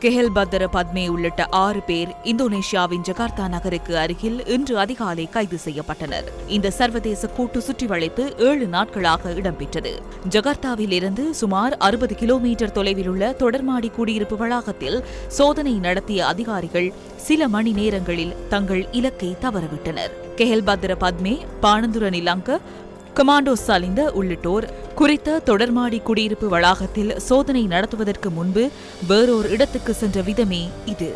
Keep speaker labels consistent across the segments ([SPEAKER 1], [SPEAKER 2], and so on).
[SPEAKER 1] Kegel பத்ர பத்மே உள்ளிட்ட ஆறு பேர் இந்தோனேஷியாவின் ஜகார்த்தா நகருக்கு அருகில் இன்று அதிகாலை கைது செய்யப்பட்டனர். இந்த சர்வதேச கூட்டு சுற்றிவளைப்பு ஏழு நாட்களாக இடம்பெற்றது. ஜகார்த்தாவில் இருந்து சுமார் அறுபது கிலோமீட்டர் தொலைவில் உள்ள தொடர்மாடி குடியிருப்பு வளாகத்தில் சோதனை நடத்திய அதிகாரிகள் சில மணி நேரங்களில் தங்கள் இலக்கை தவறவிட்டனர். கெஹல் பத்ர பத்மே பானந்துர நிலங்க கமாண்டோ சலிந்த உள்ளிட்டோர் குறித்த தொடர்மாடி குடியிருப்பு வளாகத்தில் சோதனை நடத்துவதற்கு முன்பு வேறோர் இடத்துக்கு சென்ற விதமே இது.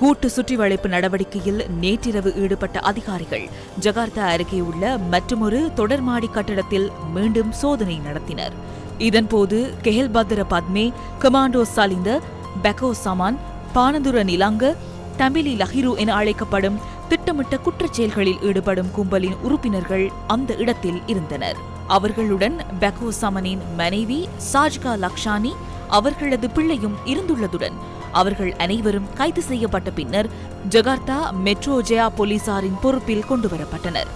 [SPEAKER 1] கூட்டு சுற்றிவளைப்பு நடவடிக்கையில் நேற்றிரவு ஈடுபட்ட அதிகாரிகள் ஜகார்த்தா அருகே உள்ள மற்றுமொரு தொடர்மாடி கட்டடத்தில் மீண்டும் சோதனை நடத்தினர். இதன்போது கெஹல் பத்ர பத்மே கமாண்டோ சாலிந்த பெகோ சமான் பானதுர நிலாங்க தமிழி லஹிரு என அழைக்கப்படும் திட்டமிட்ட குற்றச்செயல்களில் ஈடுபடும் கும்பலின் உறுப்பினர்கள் அந்த இடத்தில் இருந்தனர். அவர்களுடன் பெகோ சமனின் மனைவி சாஜ்கா லக்ஷானி அவர்களது பிள்ளையும் இருந்துள்ளதுடன் அவர்கள் அனைவரும் கைது செய்யப்பட்ட பின்னர் ஜகார்த்தா மெட்ரோ ஜெயா போலீசாரின் பொறுப்பில் கொண்டுவரப்பட்டனர்.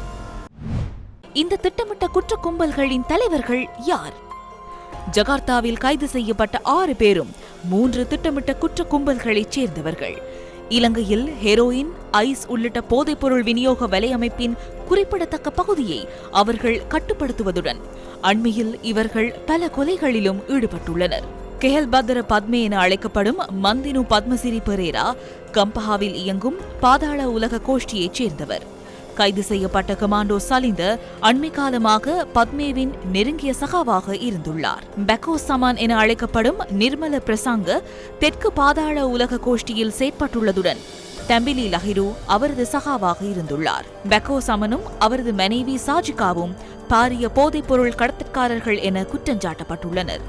[SPEAKER 1] இந்த திட்டமிட்ட குற்ற கும்பல்களின் தலைவர்கள் யார்? ஜகார்த்தாவில் கைது செய்யப்பட்ட ஆறு பேரும் மூன்று திட்டமிட்ட குற்ற கும்பல்களைச் சேர்ந்தவர்கள். இலங்கையில் ஹெரோயின் ஐஸ் உள்ளிட்ட போதைப்பொருள் விநியோக வலையமைப்பின் குறிப்பிடத்தக்க பகுதியை அவர்கள் கட்டுப்படுத்துவதுடன் அண்மையில் இவர்கள் பல கொலைகளிலும் ஈடுபட்டுள்ளனர். கெஹல்பத்ர பத்மே என அழைக்கப்படும் மந்தினு பத்மசிரி பெரேரா கம்பஹாவில் இயங்கும் பாதாள உலக கோஷ்டியைச் சேர்ந்தவர். கைது செய்யப்பட்ட கமாண்டோ சலிந்த அண்மை காலமாக பத்மேவின் நெருங்கிய சகாவாக இருந்துள்ளார். பெக்கோ சமான் என அழைக்கப்படும் நிர்மல பிரசாங்க தெற்கு பாதாள உலக கோஷ்டியில் செயற்பட்டுள்ளதுடன் தம்பிலி லஹிரு அவரது சகாவாக இருந்துள்ளார். பெக்கோ சமனும் அவரது மனைவி சாஜிகாவும் பாரிய போதைப்பொருள் கடத்தற்காரர்கள் என குற்றஞ்சாட்டப்பட்டுள்ளனர்.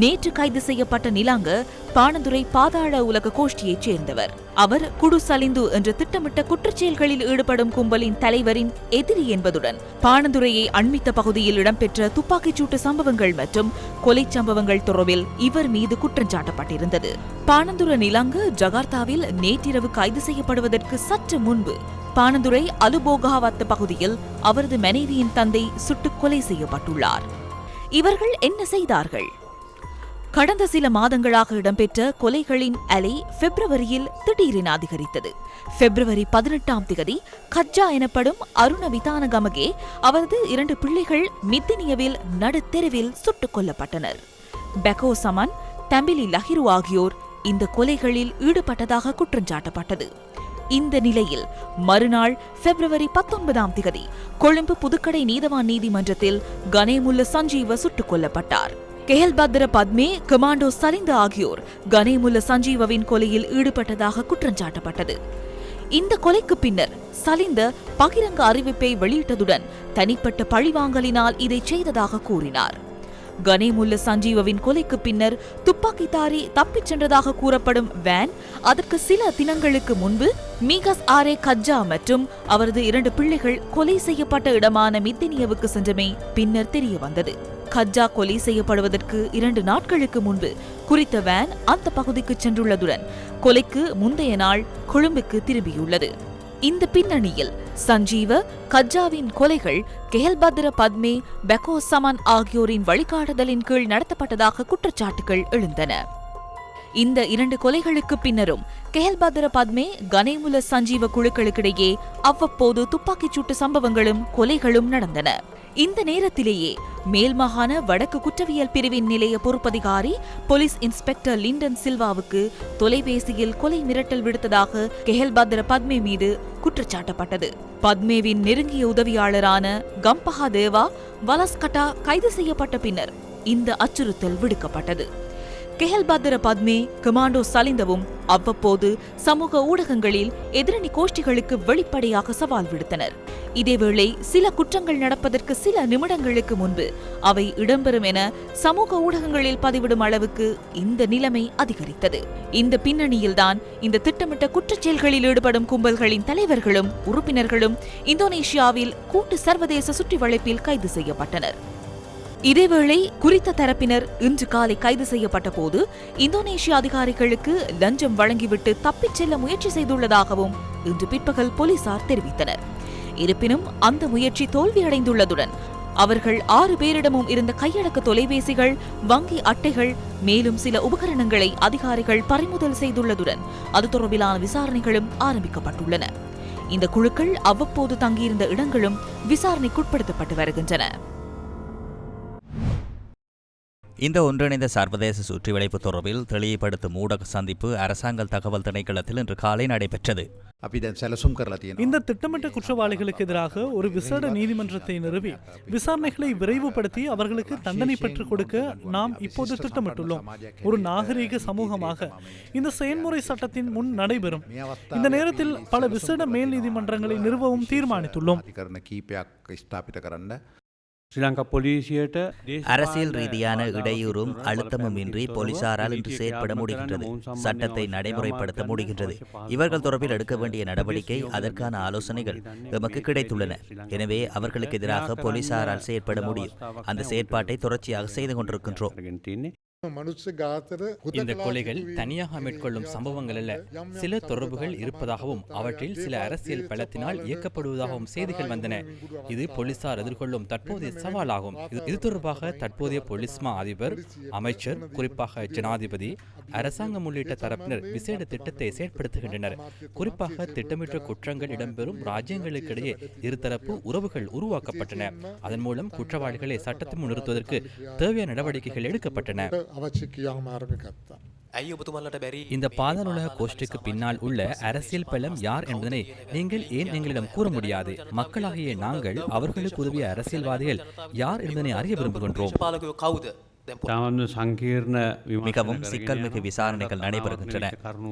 [SPEAKER 1] நேற்று கைது செய்யப்பட்ட நிலாங்க பாணந்துரை பாதாள உலக கோஷ்டியைச் சேர்ந்தவர். அவர் குடு சலிந்து என்ற திட்டமிட்ட குற்றச்செயல்களில் ஈடுபடும் கும்பலின் தலைவரின் எதிரி என்பதுடன் பாணந்துரையை அண்மித்த பகுதியில் இடம்பெற்ற துப்பாக்கிச்சூட்டு சம்பவங்கள் மற்றும் கொலை சம்பவங்கள் தொடர்பில் இவர் மீது குற்றஞ்சாட்டப்பட்டிருந்தது பாணந்துர நிலாங்க ஜகார்த்தாவில் நேற்றிரவு கைது செய்யப்படுவதற்கு சற்று முன்பு பாணந்துரை அலுபோகாவத்த பகுதியில் அவரது மனைவியின் தந்தை சுட்டுக் கொலை செய்யப்பட்டுள்ளார். இவர்கள் என்ன செய்தார்கள்? கடந்த சில மாதங்களாக இடம்பெற்ற கொலைகளின் அலை பிப்ரவரியில் திடீரென அதிகரித்தது. பிப்ரவரி பதினெட்டாம் திகதி கஜ்ஜா எனப்படும் அருண விதானகமகே அவரது இரண்டு பிள்ளைகள் மித்தினியவில் நடுத்தெருவில் சுட்டுக் கொல்லப்பட்டனர். பெகோ சமன் தம்பிலி லஹிரு ஆகியோர் இந்த கொலைகளில் ஈடுபட்டதாக குற்றஞ்சாட்டப்பட்டது இந்த நிலையில் மறுநாள் பிப்ரவரி பத்தொன்பதாம் திகதி கொழும்பு புதுக்கடை நீதவான் நீதிமன்றத்தில் கனேமுல்ல சஞ்சீவ சுட்டுக் கொல்லப்பட்டார். கெஹல்பத்ர பத்மே கமாண்டோ சலிந்த ஆகியோர் கனேமுல்ல சஞ்சீவவின் கொலையில் ஈடுபட்டதாக குற்றஞ்சாட்டப்பட்டது இந்த கொலைக்கு பின்னர் சலிந்த பகிரங்க அறிவிப்பை வெளியிட்டதுடன் தனிப்பட்ட பழிவாங்கலினால் இதை செய்ததாக கூறினார். கனேமுல்ல சஞ்சீவவின் கொலைக்கு பின்னர் துப்பாக்கிதாரி தப்பிச் சென்றதாக கூறப்படும் வேன் அதற்கு சில தினங்களுக்கு முன்பு மீகஸ் ஆரே கஜ்ஜா மற்றும் அவரது இரண்டு பிள்ளைகள் கொலை செய்யப்பட்ட இடமான மித்தினியவுக்கு சென்றமை பின்னர் தெரிய வந்தது கஜ்ஜா கொலை செய்யப்படுவதற்கு இரண்டு நாட்களுக்கு முன்பு குறித்த வேன் அந்த பகுதிக்கு சென்றுள்ளதுடன் கொலைக்கு முந்தைய நாள் கொழும்புக்கு திரும்பியுள்ளது. இந்த பின்னணியில் சஞ்சீவ கஜ்ஜாவின் கொலைகள் கெஹல்பத்ர பத்மே பெக்கோ சமன் ஆகியோரின் வழிகாட்டுதலின் கீழ் நடத்தப்பட்டதாக குற்றச்சாட்டுகள் எழுந்தன. இந்த இரண்டு கொலைகளுக்கு பின்னரும் கெஹல்பத்ர பத்மே கனேமுல சஞ்சீவ குழுக்களுக்கிடையே அவ்வப்போது துப்பாக்கிச்சூட்டு சம்பவங்களும் கொலைகளும் நடந்தன. இந்த நேரத்திலேயே மேல்மாகாண வடக்கு குற்றவியல் பிரிவின் நிலைய பொறுப்பதிகாரி போலீஸ் இன்ஸ்பெக்டர் லிண்டன் சில்வாவுக்கு தொலைபேசியில் கொலை மிரட்டல் விடுத்ததாக கெஹல்பத்ர பத்மே மீது குற்றச்சாட்டப்பட்டது. பத்மேவின் நெருங்கிய உதவியாளரான கம்பஹா தேவா வலஸ்கட்டா கைது செய்யப்பட்ட பின்னர் இந்த அச்சுறுத்தல் விடுக்கப்பட்டது. கெஹல்பத்ர பத்மே கமாண்டோ சலிந்தவும் அவ்வப்போது சமூக ஊடகங்களில் எதிரணி கோஷ்டிகளுக்கு வெளிப்படையாக சவால் விடுத்தனர். இதேவேளை சில குற்றங்கள் நடப்பதற்கு சில நிமிடங்களுக்கு முன்பு அவை இடம்பெறும் என சமூக ஊடகங்களில் பதிவிடும் அளவுக்கு இந்த நிலைமை அதிகரித்தது. இந்த பின்னணியில்தான் இந்த திட்டமிட்ட குற்றச்செயல்களில் ஈடுபடும் கும்பல்களின் தலைவர்களும் உறுப்பினர்களும் இந்தோனேஷியாவில் கூட்டு சர்வதேச சுற்றி வளைப்பில் கைது செய்யப்பட்டனர். இதேவேளை குறித்த தரப்பினர் இன்று காலை கைது செய்யப்பட்ட போது இந்தோனேஷிய அதிகாரிகளுக்கு லஞ்சம் வழங்கிவிட்டு தப்பிச் செல்ல முயற்சி செய்துள்ளதாகவும் இன்று பிற்பகல் போலீசார் தெரிவித்தனர். இருப்பினும் அந்த முயற்சி தோல்வியடைந்துள்ளதுடன் அவர்கள் ஆறு பேரிடமும் இருந்த கையடக்க தொலைபேசிகள் வங்கி அட்டைகள் மேலும் சில உபகரணங்களை அதிகாரிகள் பறிமுதல் செய்துள்ளதுடன் அது தொடர்பிலான விசாரணைகளும் ஆரம்பிக்கப்பட்டுள்ளன. இந்த குழுக்கள் அவ்வப்போது தங்கியிருந்த இடங்களும் விசாரணைக்குட்படுத்தப்பட்டு வருகின்றன.
[SPEAKER 2] இந்த ஒன்றிணைந்த சர்வதேச சுற்றி வளைப்பு தொடர்பில் தெளிவுபடுத்தும் ஊடக சந்திப்பு அரசாங்கம் தகவல் திணைக்களத்தில் இன்று காலை நடைபெற்றது.
[SPEAKER 3] இந்த திட்டமிட்ட குற்றவாளிகளுக்கு எதிராக ஒரு விசேட நீதிமன்றத்தை நிறுவி விசாரணைகளை விரைவுபடுத்தி அவர்களுக்கு தண்டனை பெற்றுக் கொடுக்க நாம் இப்போது திட்டமிட்டுள்ளோம். ஒரு நாகரீக சமூகமாக இந்த செயல்முறை சட்டத்தின் முன் நடைபெறும். இந்த நேரத்தில் பல விசேட மேல் நீதிமன்றங்களை நிறுவவும் தீர்மானித்துள்ளோம்.
[SPEAKER 2] அரசியல் ரீதியான இடையூறும் அழுத்தமும் இன்றி போலீசாரால் இன்று செயற்பட முடிகின்றது. சட்டத்தை நடைமுறைப்படுத்த முடிகின்றது. இவர்கள் தொடர்பில் எடுக்க வேண்டிய நடவடிக்கை அதற்கான ஆலோசனைகள் எமக்கு கிடைத்துள்ளன. எனவே அவர்களுக்கு எதிராக போலீசாரால் செயற்பட முடியும். அந்த செயற்பாட்டை தொடர்ச்சியாக செய்து கொண்டிருக்கின்றோம்.
[SPEAKER 4] இந்த கொலைகள் தனியாக மேற்கொள்ளும் சம்பவங்கள் அல்ல. சில தொடர்புகள் இருப்பதாகவும் அவற்றில் சில அரசியல் பலத்தினால் இயக்கப்படுவதாகவும் செய்திகள் வந்தன. இது போலீசார் எதிர்கொள்ளும் தற்போதைய சவாலாகும். இது தொடர்பாக தற்போதைய போலீஸ் மா அதிபர் அமைச்சர் குறிப்பாக ஜனாதிபதி அரசாங்கம் உள்ளிட்ட தரப்பினர் விசேட திட்டத்தை செயற்படுத்துகின்றனர். குறிப்பாக திட்டமிட்ட குற்றங்கள் இடம்பெறும் ராஜ்யங்களுக்கிடையே இருதரப்பு உறவுகள் உருவாக்கப்பட்டன. அதன் மூலம் குற்றவாளிகளை சட்டத்தின் முன் நிறுத்துவதற்கு தேவையான நடவடிக்கைகள் எடுக்கப்பட்டன.
[SPEAKER 5] අවශ්‍ය ක්‍රියාමාර්ග ගත්තා.
[SPEAKER 6] ඇයි ඔබතුමල්ලට බැරි
[SPEAKER 4] இந்த பாதாளுலக கோஷ்டிக்கு பின்னால் உள்ள அரசியல் பலம் யார் என்பதனை நீங்கள் ஏன் எங்களிடம் கூற முடியாது மக்களாகிய நாங்கள் அவர்களுக்கு உதவிய அரசியல்வாதிகள் யார் என்பதனை அறிய விரும்புகின்றோம்
[SPEAKER 2] மிகவும் சிக்கல் மிகு விசாரணைகள் நடைபெறுகின்றன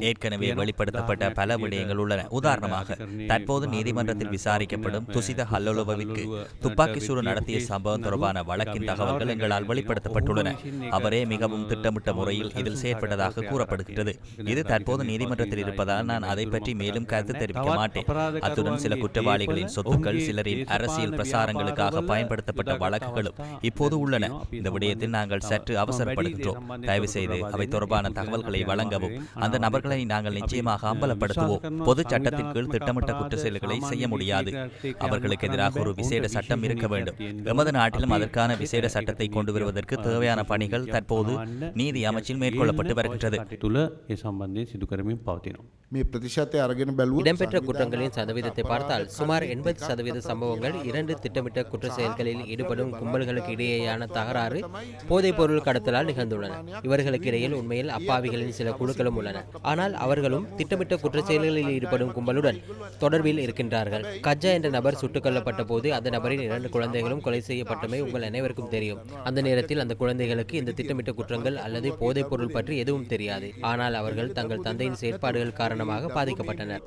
[SPEAKER 2] ஏற்கனவே வெளிப்படுத்தப்பட்ட பல விடயங்கள் உள்ளன உதாரணமாக தற்போது நீதிமன்றத்தில் விசாரிக்கப்படும் துசித ஹல்லோலோவிற்கு துப்பாக்கி சூடு நடத்திய சம்பவம் தொடர்பான வழக்கின் தகவல்கள் எங்களால் வெளிப்படுத்தப்பட்டுள்ளன அவரே மிகவும் திட்டமிட்ட முறையில் இதில் செயற்பட்டதாக கூறப்படுகின்றது இது தற்போது நீதிமன்றத்தில் இருப்பதால் நான் அதை பற்றி மேலும் கருத்து தெரிவிக்க மாட்டேன் அத்துடன் சில குற்றவாளிகளின் சொத்துக்கள் சிலரின் அரசியல் பிரசாரங்களுக்காக பயன்படுத்தப்பட்ட வழக்குகளும் இப்போது உள்ளன இந்த விடயத்தில் நாங்கள் சற்று அவசரப்படுகின்றோம். தயவு செய்து அவை தொடர்பான தகவல்களை வழங்கவும் அந்த நபர்களை நாங்கள் நிச்சயமாக அம்பலப்படுத்துவோம். பொது சட்டத்தின் கீழ் திட்டமிட்ட குற்ற செயல்களை செய்ய முடியாது. அவர்களுக்கு எதிராக ஒரு விசேட சட்டம் இருக்க வேண்டும். எமது நாட்டிலும் அதற்கான விசேட சட்டத்தை கொண்டு வருவதற்கு தேவையான பணிகள் தற்போது நீதி அமைச்சில் மேற்கொள்ளப்பட்டு வருகின்றது.
[SPEAKER 7] இடம்பெற்ற குற்றங்களின் சதவீதத்தை பார்த்தால் சுமார் எண்பது சதவீத சம்பவங்கள் இரண்டு திட்டமிட்ட குற்ற செயல்களில் ஈடுபடும் கும்பல்களுக்கு இடையேயான தகராறு போதை பொருள் கடத்தலால் நிகழ்ந்துள்ளன. இவர்களுக்கு இடையில் உண்மையில் அப்பாவிகளின் சில குழுக்களும் உள்ளன. ஆனால் அவர்களும் திட்டமிட்ட குற்றச்செயல்களில் ஈடுபடும் கும்பலுடன் தொடர்பில் இருக்கின்றார்கள். கஜா என்ற நபர் சுட்டுக் கொல்லப்பட்ட போது அந்த நபரின் இரண்டு குழந்தைகளும் கொலை செய்யப்பட்டமை உங்கள் அனைவருக்கும் தெரியும். அந்த நேரத்தில் அந்த குழந்தைகளுக்கு இந்த திட்டமிட்ட குற்றங்கள் அல்லது போதைப் பொருள் பற்றி எதுவும் தெரியாது. ஆனால் அவர்கள் தங்கள் தந்தையின் செயற்பாடுகள் காரணமாக பாதிக்கப்பட்டனர்.